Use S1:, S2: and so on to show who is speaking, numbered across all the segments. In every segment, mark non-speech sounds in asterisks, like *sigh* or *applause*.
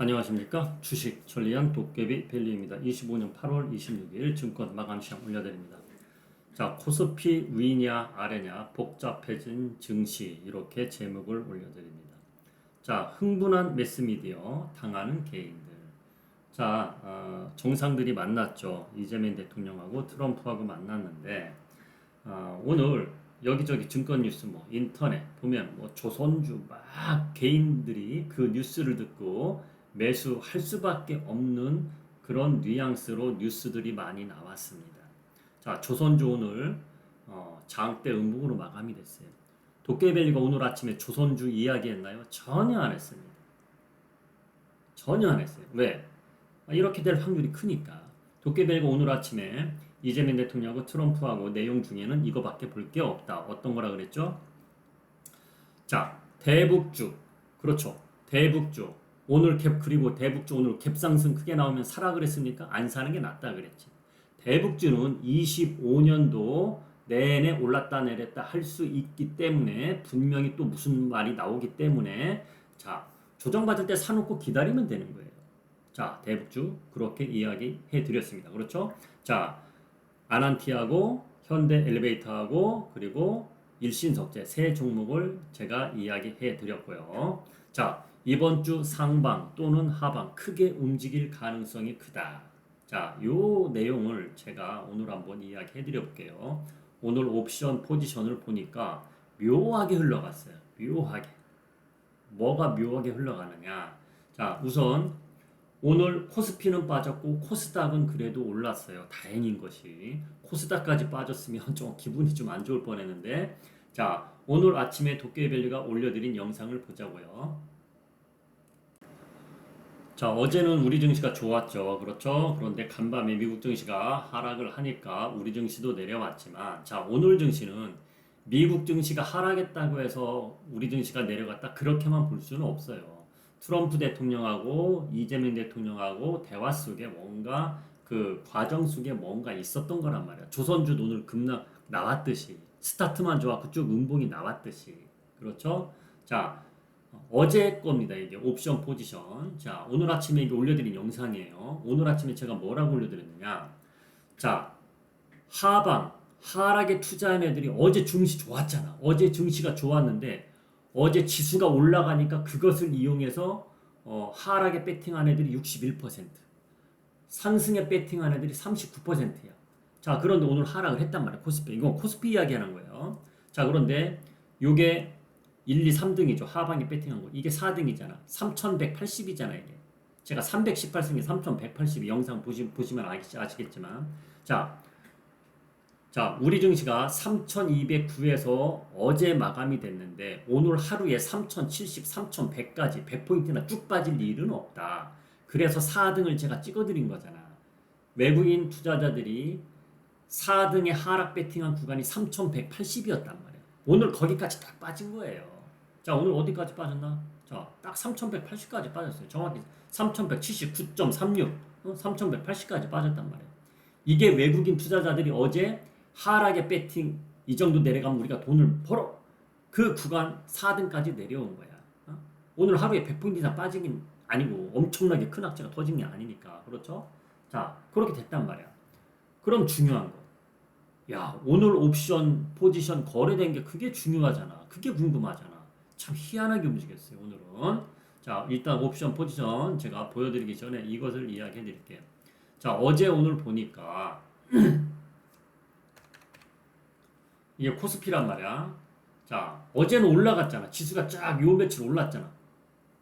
S1: 안녕하십니까 주식 천리안 도깨비 밸리입니다. 25년 8월 26일 증권 마감 시장 올려드립니다. 자 코스피 위냐 아래냐 복잡해진 증시 이렇게 제목을 올려드립니다. 자 흥분한 매스미디어 당하는 개인들. 자 어, 정상들이 만났죠. 이재명 대통령하고 트럼프하고 만났는데 어, 오늘 여기저기 증권 뉴스 뭐 인터넷 보면 뭐 조선주 막 개인들이 그 뉴스를 듣고 매수할 수밖에 없는 그런 뉘앙스로 뉴스들이 많이 나왔습니다. 자, 조선주 오늘 어, 장대 음봉으로 마감이 됐어요. 도깨벨리가 오늘 아침에 조선주 이야기했나요? 전혀 안 했습니다. 전혀 안 했어요. 왜? 아, 이렇게 될 확률이 크니까. 도깨벨리가 오늘 아침에 이재명 대통령하고 트럼프하고 내용 중에는 이거밖에 볼 게 없다. 어떤 거라 그랬죠? 자, 대북주. 그렇죠. 대북주. 오늘 캡 그리고 대북주 오늘 캡 상승 크게 나오면 사라 그랬습니까? 안 사는 게 낫다 그랬지. 대북주는 25년도 내내 올랐다 내렸다 할 수 있기 때문에 분명히 또 무슨 말이 나오기 때문에 자 조정받을 때 사놓고 기다리면 되는 거예요. 자 대북주 그렇게 이야기해 드렸습니다. 그렇죠? 자 아난티하고 현대 엘리베이터하고 그리고 일신석재 세 종목을 제가 이야기해 드렸고요. 자 이번 주 상방 또는 하방 크게 움직일 가능성이 크다. 자, 요 내용을 제가 오늘 한번 이야기해 드려 볼게요. 오늘 옵션 포지션을 보니까 묘하게 흘러갔어요. 묘하게. 뭐가 묘하게 흘러가느냐? 자, 우선 오늘 코스피는 빠졌고 코스닥은 그래도 올랐어요. 다행인 것이 코스닥까지 빠졌으면 *laughs* 좀 기분이 좀 안 좋을 뻔했는데 자 오늘 아침에 도깨비밸리가 올려드린 영상을 보자고요. 자, 어제는 우리 증시가 좋았죠. 그렇죠? 그런데 간밤에 미국 증시가 하락을 하니까 우리 증시도 내려왔지만, 자, 오늘 증시는 미국 증시가 하락했다고 해서 우리 증시가 내려갔다. 그렇게만 볼 수는 없어요. 트럼프 대통령하고 이재명 대통령하고 대화 속에 뭔가 그 과정 속에 뭔가 있었던 거란 말이야. 조선주 오늘 급락 나왔듯이, 스타트만 좋았고 쭉 음봉이 나왔듯이. 그렇죠? 자, 어제 겁니다. 이게 옵션 포지션. 자, 오늘 아침에 이게 올려드린 영상이에요. 오늘 아침에 제가 뭐라고 올려드렸느냐. 자, 하방, 하락에 투자한 애들이 어제 증시 좋았잖아. 어제 증시가 좋았는데 어제 지수가 올라가니까 그것을 이용해서 어, 하락에 배팅한 애들이 61%, 상승에 배팅한 애들이 39%야. 자, 그런데 오늘 하락을 했단 말이야. 코스피. 이건 코스피 이야기 하는 거예요. 자, 그런데 요게 1, 2, 3등이죠. 하방에 배팅한 거. 이게 4등이잖아. 3180이잖아, 이게. 제가 318승에 3180 영상 보시, 보시면 아시겠지만. 자, 자, 우리 증시가 3209에서 어제 마감이 됐는데 오늘 하루에 3070, 3100까지 100포인트나 쭉 빠질 일은 없다. 그래서 4등을 제가 찍어드린 거잖아. 외국인 투자자들이 4등에 하락 배팅한 구간이 3180이었단 말이야. 오늘 거기까지 다 빠진 거예요. 자, 오늘 어디까지 빠졌나? 자, 딱 3180까지 빠졌어요. 정확히 3179.36, 어? 3180까지 빠졌단 말이에요. 이게 외국인 투자자들이 어제 하락의 배팅 이 정도 내려가면 우리가 돈을 벌어. 그 구간 4등까지 내려온 거야. 어? 오늘 하루에 100포인트 이상 빠지긴 아니고 엄청나게 큰 악재가 터진 게 아니니까. 그렇죠? 자, 그렇게 됐단 말이야. 그럼 중요한 거. 야, 오늘 옵션 포지션 거래된 게 그게 중요하잖아. 그게 궁금하잖아. 참 희한하게 움직였어요, 오늘은. 자, 일단 옵션 포지션 제가 보여드리기 전에 이것을 이야기해 드릴게요. 자, 어제 오늘 보니까 *clears throat* 이게 코스피란 말이야. 자, 어제는 올라갔잖아. 지수가 쫙 요 며칠 올랐잖아.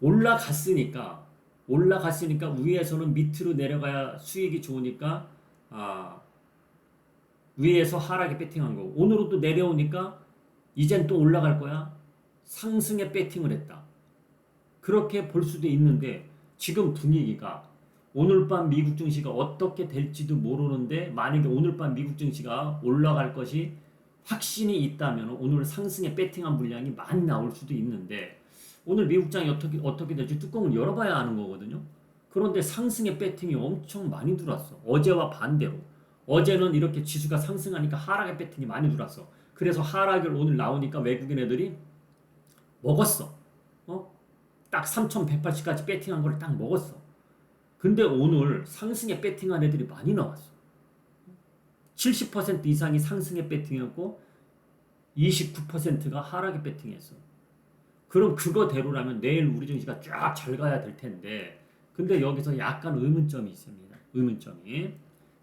S1: 올라갔으니까, 올라갔으니까 위에서는 밑으로 내려가야 수익이 좋으니까, 아, 위에서 하락에 배팅한 거고, 오늘은 또 내려오니까, 이젠 또 올라갈 거야. 상승에 배팅을 했다. 그렇게 볼 수도 있는데 지금 분위기가 오늘 밤 미국 증시가 어떻게 될지도 모르는데 만약에 오늘 밤 미국 증시가 올라갈 것이 확신이 있다면 오늘 상승에 배팅한 물량이 많이 나올 수도 있는데 오늘 미국장이 어떻게 어떻게 될지 뚜껑을 열어봐야 아는 거거든요. 그런데 상승의 배팅이 엄청 많이 들어왔어. 어제와 반대로. 어제는 이렇게 지수가 상승하니까 하락의 배팅이 많이 들어왔어. 그래서 하락을 오늘 나오니까 외국인 애들이 먹었어. 어? 딱 3,180까지 배팅한 걸 딱 먹었어. 근데 오늘 상승에 배팅한 애들이 많이 나왔어. 70% 이상이 상승에 배팅했고 29%가 하락에 배팅했어. 그럼 그거대로라면 내일 우리 증시가 쫙 잘 가야 될 텐데 근데 여기서 약간 의문점이 있습니다. 의문점이.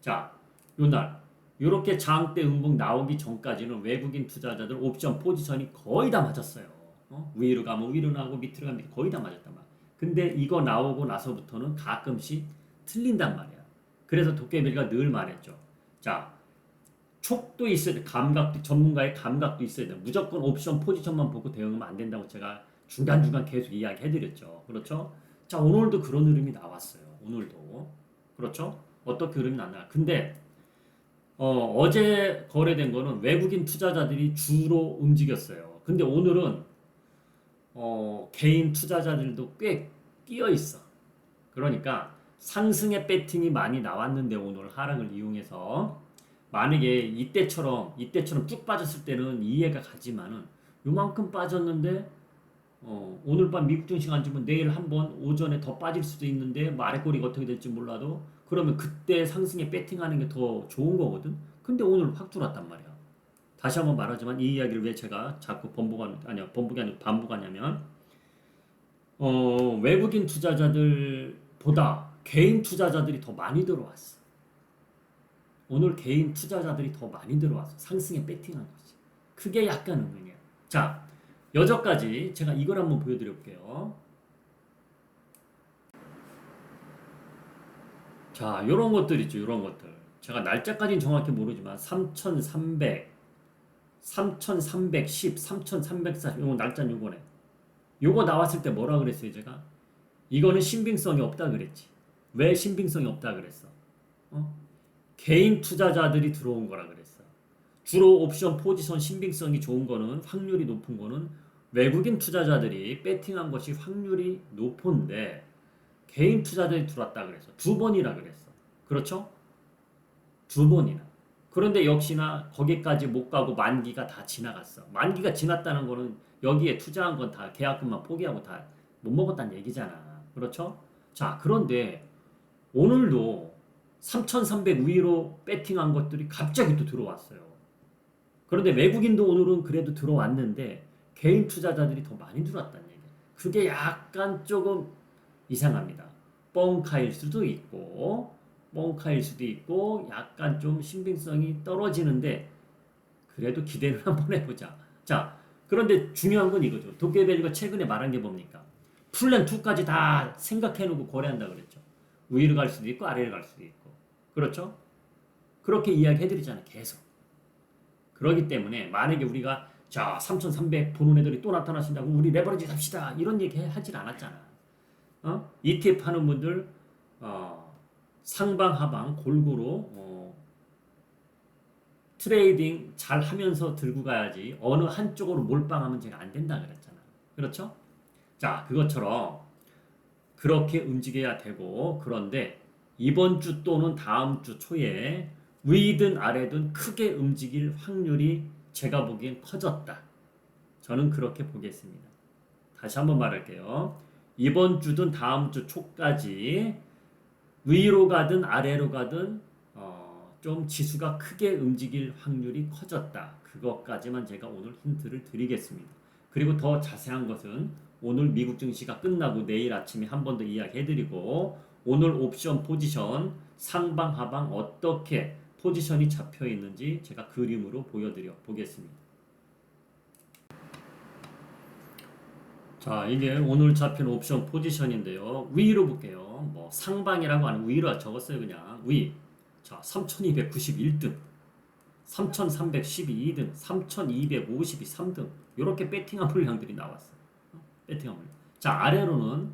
S1: 자, 요날 요렇게 장대 음봉 나오기 전까지는 외국인 투자자들 옵션 포지션이 거의 다 맞았어요. 어? 위로 가면 위로 나오고 밑으로 가면 거의 다 맞았단 말이야. 근데 이거 나오고 나서부터는 가끔씩 틀린단 말이야. 그래서 도깨비가 늘 말했죠. 자, 촉도 있어야 돼. 감각도 전문가의 감각도 있어야 돼. 무조건 옵션 포지션만 보고 대응하면 안 된다고 제가 중간중간 계속 이야기해 드렸죠. 그렇죠? 자, 오늘도 그런 흐름이 나왔어요. 오늘도. 그렇죠? 어떻게 흐름이 나나. 근데 어, 어제 거래된 거는 외국인 투자자들이 주로 움직였어요. 근데 오늘은 어, 개인 투자자들도 꽤 끼어 있어. 그러니까 상승의 배팅이 많이 나왔는데 오늘 하락을 이용해서 만약에 이때처럼 이때처럼 쭉 빠졌을 때는 이해가 가지만은 요만큼 빠졌는데 어, 오늘 밤 미국 증시 안 주면 내일 한번 오전에 더 빠질 수도 있는데 말꼬리가 어떻게 될지 몰라도 그러면 그때 상승에 배팅하는 게 더 좋은 거거든. 근데 오늘 확 들어왔단 말이야. 다시 한번 말하지만 이 이야기를 왜 제가 자꾸 번복하는 아니야 번복이 아니고 반복하냐면 어, 외국인 투자자들보다 개인 투자자들이 더 많이 들어왔어. 오늘 개인 투자자들이 더 많이 들어와서 상승에 배팅한 거지. 그게 약간 의문이야. 자, 여기까지 제가 이걸 한번 보여드릴게요. 자, 요런 것들 있죠, 요런 것들. 제가 날짜까지는 정확히 모르지만 3,300, 3,310, 3,340, 요거 날짜 요거네. 요거 나왔을 때 뭐라 그랬어요, 제가? 이거는 신빙성이 없다 그랬지. 왜 신빙성이 없다 그랬어? 어? 개인 투자자들이 들어온 거라 그랬어. 주로 옵션 포지션 신빙성이 좋은 거는 확률이 높은 거는 외국인 투자자들이 배팅한 것이 확률이 높은데 개인 투자자들이 들어왔다 그랬어. 두 번이라 그랬어. 그렇죠? 두 번이나. 그런데 역시나 거기까지 못 가고 만기가 다 지나갔어. 만기가 지났다는 거는 여기에 투자한 건 다 계약금만 포기하고 다 못 먹었다는 얘기잖아. 그렇죠? 자, 그런데 오늘도 3,300 위로 배팅한 것들이 갑자기 또 들어왔어요. 그런데 외국인도 오늘은 그래도 들어왔는데 개인 투자자들이 더 많이 들어왔다는 얘기. 그게 약간 조금 이상합니다. 뻥카일 수도 있고 뻥카일 수도 있고 약간 좀 신빙성이 떨어지는데 그래도 기대를 *laughs* 한번 해보자. 자, 그런데 중요한 건 이거죠. 도깨비가 최근에 말한 게 뭡니까? 플랜 2까지 다 생각해놓고 거래한다 그랬죠. 위로 갈 수도 있고 아래로 갈 수도 있고. 그렇죠? 그렇게 이야기해드리잖아요. 계속. 그러기 때문에 만약에 우리가 자 3,300 보는 애들이 또 나타나신다고 우리 레버리지 삽시다 이런 얘기 하질 않았잖아. 어? ETF 하는 분들 어, 상방 하방 골고루 어, 트레이딩 잘 하면서 들고 가야지 어느 한쪽으로 몰빵하면 제가 안 된다 그랬잖아. 그렇죠? 자 그것처럼 그렇게 움직여야 되고 그런데 이번 주 또는 다음 주 초에 위든 아래든 크게 움직일 확률이 제가 보기엔 커졌다. 저는 그렇게 보겠습니다. 다시 한번 말할게요. 이번 주든 다음 주 초까지 위로 가든 아래로 가든 어, 좀 지수가 크게 움직일 확률이 커졌다. 그것까지만 제가 오늘 힌트를 드리겠습니다. 그리고 더 자세한 것은 오늘 미국 증시가 끝나고 내일 아침에 한 번 더 이야기해드리고 오늘 옵션 포지션 상방 하방 어떻게 포지션이 잡혀 있는지 제가 그림으로 보여드려 보겠습니다. 자, 이게 오늘 잡힌 옵션 포지션인데요. 위로 볼게요. 뭐 상방이라고 하는 위로 적었어요, 그냥. 위. 자, 3291등. 3312등, 3252 3등. 이렇게 배팅한 물량들이 나왔어요. 배팅한 물량. 자, 아래로는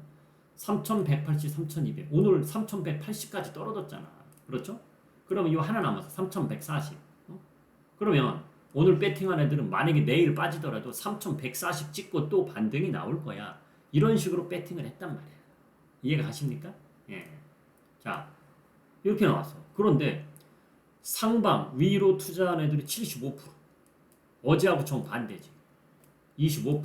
S1: 3180, 3200. 오늘 3180까지 떨어졌잖아. 그렇죠? 그러면 이거 하나 남았어. 3140. 어? 그러면 오늘 배팅한 애들은 만약에 내일 빠지더라도 3140 찍고 또 반등이 나올 거야. 이런 식으로 배팅을 했단 말이야. 이해가 가십니까? 예. 자, 이렇게 나왔어. 그런데 상방 위로 투자한 애들이 75%. 어제하고 정 반대지. 25%.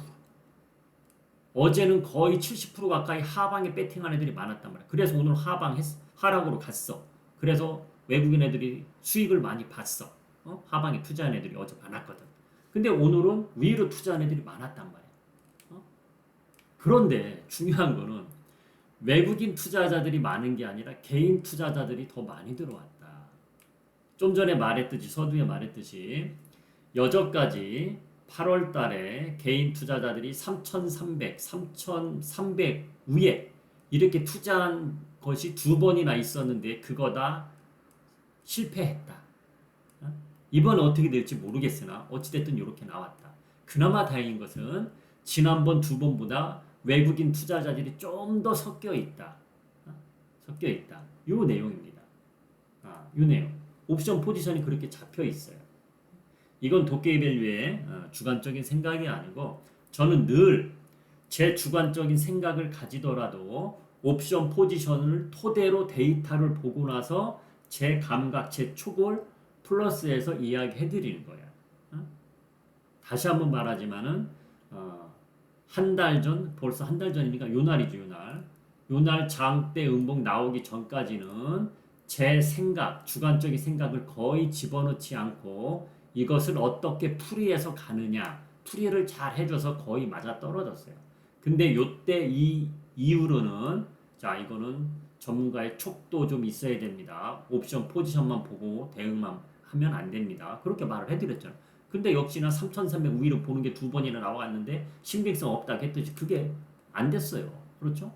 S1: 어제는 거의 70% 가까이 하방에 배팅한 애들이 많았단 말이야. 그래서 오늘 하방 했, 하락으로 갔어. 그래서 외국인 애들이 수익을 많이 봤어. 어? 하방에 투자한 애들이 어제 많았거든. 근데 오늘은 위로 투자한 애들이 많았단 말이야. 어? 그런데 중요한 거는 외국인 투자자들이 많은 게 아니라 개인 투자자들이 더 많이 들어왔다. 좀 전에 말했듯이 서두에 말했듯이 여저까지 8월 달에 개인 투자자들이 3,300, 3,300 위에 이렇게 투자한 것이 두 번이나 있었는데 그거 다 실패했다. 어? 이번 어떻게 될지 모르겠으나 어찌됐든 이렇게 나왔다. 그나마 다행인 것은 지난번 두 번보다 외국인 투자자들이 좀 더 섞여 있다. 어? 섞여 있다. 요 내용입니다. 아, 요 내용. 옵션 포지션이 그렇게 잡혀 있어요. 이건 도깨비 밸류의 어, 주관적인 생각이 아니고 저는 늘 제 주관적인 생각을 가지더라도 옵션 포지션을 토대로 데이터를 보고 나서 제 감각, 제 촉을 플러스해서 이야기해 드리는 거야. 어? 다시 한번 말하지만은 어, 한달 전, 벌써 한 달 전이니까 요 날이죠, 요 날. 요날 장대 음봉 나오기 전까지는 제 생각, 주관적인 생각을 거의 집어넣지 않고 이것을 어떻게 풀이해서 가느냐, 풀이를 잘 해줘서 거의 맞아 떨어졌어요. 근데 요때 이 이후로는 자 이거는 전문가의 촉도 좀 있어야 됩니다. 옵션 포지션만 보고 대응만 하면 안 됩니다. 그렇게 말을 해드렸잖아요. 근데 역시나 3,300 위로 보는 게 두 번이나 나왔는데 신빙성 없다 했듯이 그게 안 됐어요. 그렇죠?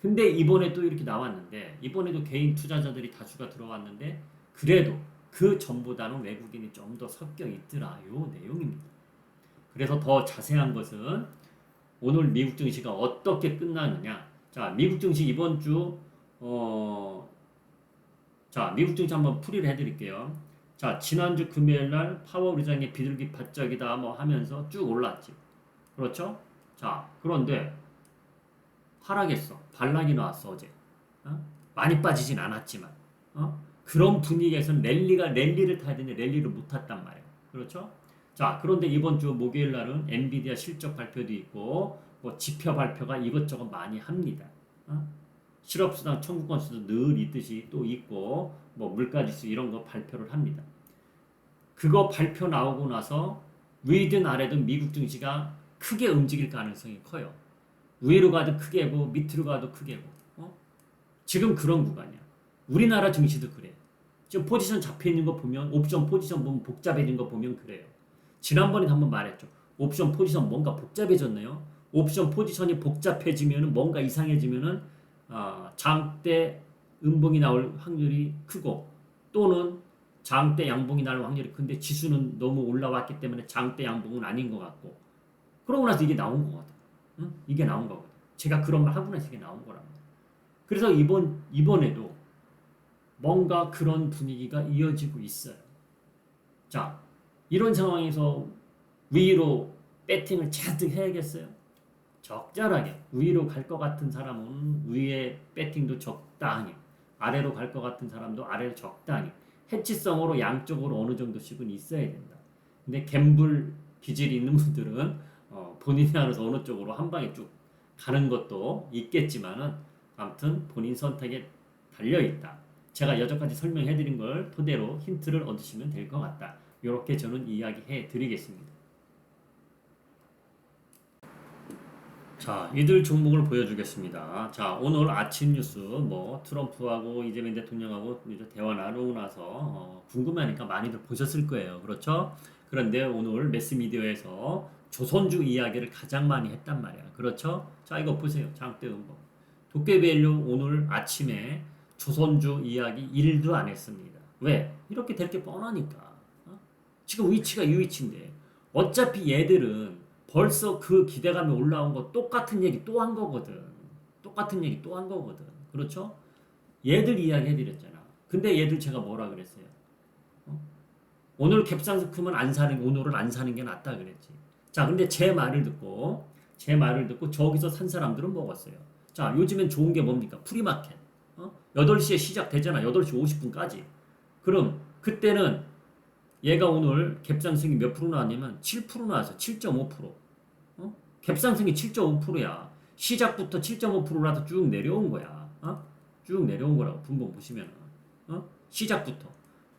S1: 근데 이번에 또 이렇게 나왔는데 이번에도 개인 투자자들이 다수가 들어왔는데 그래도 그 전보다는 외국인이 좀 더 섞여 있더라 요 내용입니다. 그래서 더 자세한 것은 오늘 미국 증시가 어떻게 끝나느냐. 자, 미국 증시 이번 주 어, 자, 미국 증시 한번 풀이를 해드릴게요. 자, 지난주 금요일 날 파월 의장의 비둘기 바짝이다 뭐 하면서 쭉 올랐지. 그렇죠? 자, 그런데 하락했어. 반락이 나왔어 어제. 어? 많이 빠지진 않았지만 어? 그런 분위기에서는 랠리가 랠리를 타야 되는데 랠리를 못 탔단 말이에요. 그렇죠? 자, 그런데 이번 주 목요일 날은 엔비디아 실적 발표도 있고 뭐 지표 발표가 이것저것 많이 합니다. 어? 실업수당 청구 건수도 늘 있듯이 또 있고 뭐 물가지수 이런 거 발표를 합니다. 그거 발표 나오고 나서 위든 아래든 미국 증시가 크게 움직일 가능성이 커요. 위로 가도 크게 고 밑으로 가도 크게 고. 어? 지금 그런 구간이야. 우리나라 증시도 그래. 지금 포지션 잡혀 있는 거 보면 옵션 포지션 보면 복잡해진 거 보면 그래요. 지난번에 한번 말했죠. 옵션 포지션 뭔가 복잡해졌네요. 옵션 포지션이 복잡해지면 뭔가 이상해지면은 아, 장대 음봉이 나올 확률이 크고 또는 장대 양봉이 나올 확률이 큰데 지수는 너무 올라왔기 때문에 장대 양봉은 아닌 것 같고 그러고 나서 이게 나온 거거든. 응? 이게 나온 거거든. 제가 그런 말 하고 나서 이게 나온 거랍니다. 그래서 이번 이번에도 뭔가 그런 분위기가 이어지고 있어요. 자, 이런 상황에서 위로 배팅을 잔뜩 해야겠어요? 적절하게 위로 갈 것 같은 사람은 위에 배팅도 적당히 아래로 갈 것 같은 사람도 아래로 적당히 해치성으로 양쪽으로 어느 정도씩은 있어야 된다. 근데 갬블 기질이 있는 분들은 어, 본인이 알아서 어느 쪽으로 한 방에 쭉 가는 것도 있겠지만은 아무튼 본인 선택에 달려 있다. 제가 여태까지 설명해 드린 걸 토대로 힌트를 얻으시면 될 것 같다. 이렇게 저는 이야기해 드리겠습니다. 자, 이들 종목을 보여주겠습니다. 자, 오늘 아침 뉴스 뭐 트럼프하고 이재명 대통령하고 이제 대화 나누고 나서 어, 궁금하니까 많이들 보셨을 거예요. 그렇죠? 그런데 오늘 매스미디어에서 조선주 이야기를 가장 많이 했단 말이야. 그렇죠? 자, 이거 보세요. 장대 음봉. 도깨비엘류 오늘 아침에 조선주 이야기 1도 안 했습니다. 왜? 이렇게 될 게 뻔하니까. 어? 지금 위치가 이 위치인데 어차피 얘들은 벌써 그 기대감이 올라온 거 똑같은 얘기 또 한 거거든. 똑같은 얘기 또 한 거거든. 그렇죠? 얘들 이야기 해드렸잖아. 근데 얘들 제가 뭐라 그랬어요? 어? 오늘 캡상스크면 안 사는 오늘은 안 사는 게 낫다 그랬지. 자, 근데 제 말을 듣고 제 말을 듣고 저기서 산 사람들은 먹었어요. 자, 요즘엔 좋은 게 뭡니까? 프리마켓. 어? 8시에 시작되잖아. 8시 50분까지. 그럼 그때는 얘가 오늘 갭상승이 몇 프로 나왔냐면 7% 나왔어. 7.5%. 어? 갭상승이 7.5%야. 시작부터 7.5%라도 쭉 내려온 거야. 어? 쭉 내려온 거라고 분봉 보시면 어? 시작부터.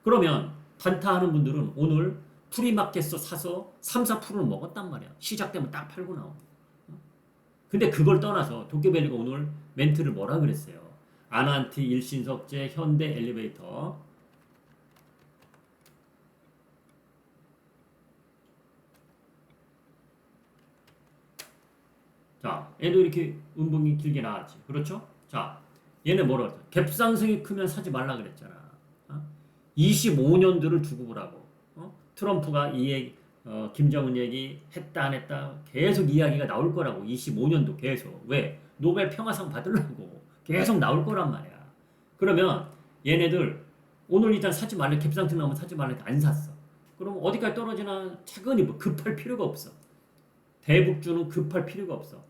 S1: 그러면 단타하는 분들은 오늘 프리마켓에서 사서 3, 4%를 먹었단 말이야. 시작되면 딱 팔고 나오고. 어? 근데 그걸 떠나서 도쿄밸리가 오늘 멘트를 뭐라 그랬어요? 아난티, 일신석재, 현대 엘리베이터 자, 얘도 이렇게 음봉이 길게 나왔지. 그렇죠? 자, 얘네 뭐라 그랬어? 갭상승이 크면 사지 말라 그랬잖아. 어? 25년도를 두고 보라고. 어? 트럼프가 이 얘기, 어, 김정은 얘기 했다 안 했다 계속 이야기가 나올 거라고. 25년도 계속. 왜? 노벨 평화상 받으려고 계속 나올 거란 말이야. 그러면 얘네들 오늘 일단 사지 말래 갭상승 나오면 사지 말래 안 샀어. 그럼 어디까지 떨어지나 차근히 뭐 급할 필요가 없어. 대북주는 급할 필요가 없어.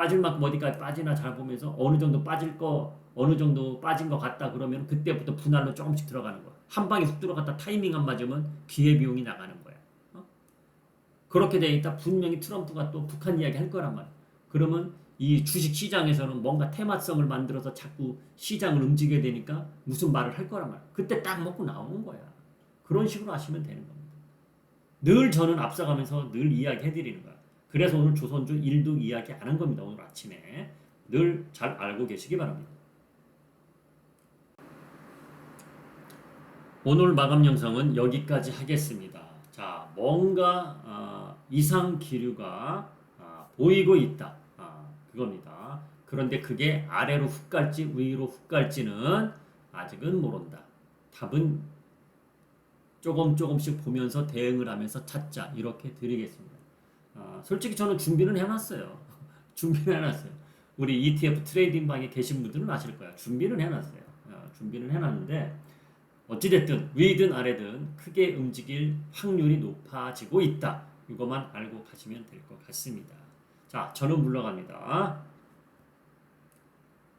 S1: 빠질 만큼 어디까지 빠지나 잘 보면서 어느 정도 빠질 거 어느 정도 빠진 것 같다 그러면 그때부터 분할로 조금씩 들어가는 거야. 한 방에 훅 들어갔다 타이밍 안 맞으면 기회 비용이 나가는 거야. 어? 그렇게 돼 있다 분명히 트럼프가 또 북한 이야기 할 거란 말이야. 그러면 이 주식 시장에서는 뭔가 테마성을 만들어서 자꾸 시장을 움직여야 되니까 무슨 말을 할 거란 말이야. 그때 딱 먹고 나오는 거야. 그런 식으로 하시면 되는 겁니다. 늘 저는 앞서가면서 늘 이야기 해 드리는 거야. 그래서 오늘 조선주 1도 이야기 안 한 겁니다. 오늘 아침에. 늘 잘 알고 계시기 바랍니다. 오늘 마감 영상은 여기까지 하겠습니다. 자, 뭔가 아, 이상 기류가 아, 보이고 있다. 아, 그겁니다. 그런데 그게 아래로 훅 갈지 위로 훅 갈지는 아직은 모른다. 답은 조금 조금씩 보면서 대응을 하면서 찾자 이렇게 드리겠습니다. 아, 솔직히 저는 준비는 해놨어요. *laughs* 준비는 해놨어요. 우리 ETF 트레이딩 방에 계신 분들은 아실 거야. 준비는 해놨어요. 아, 준비는 해놨는데 어찌됐든 위든 아래든 크게 움직일 확률이 높아지고 있다. 이것만 알고 가시면 될 것 같습니다. 자, 저는 물러갑니다.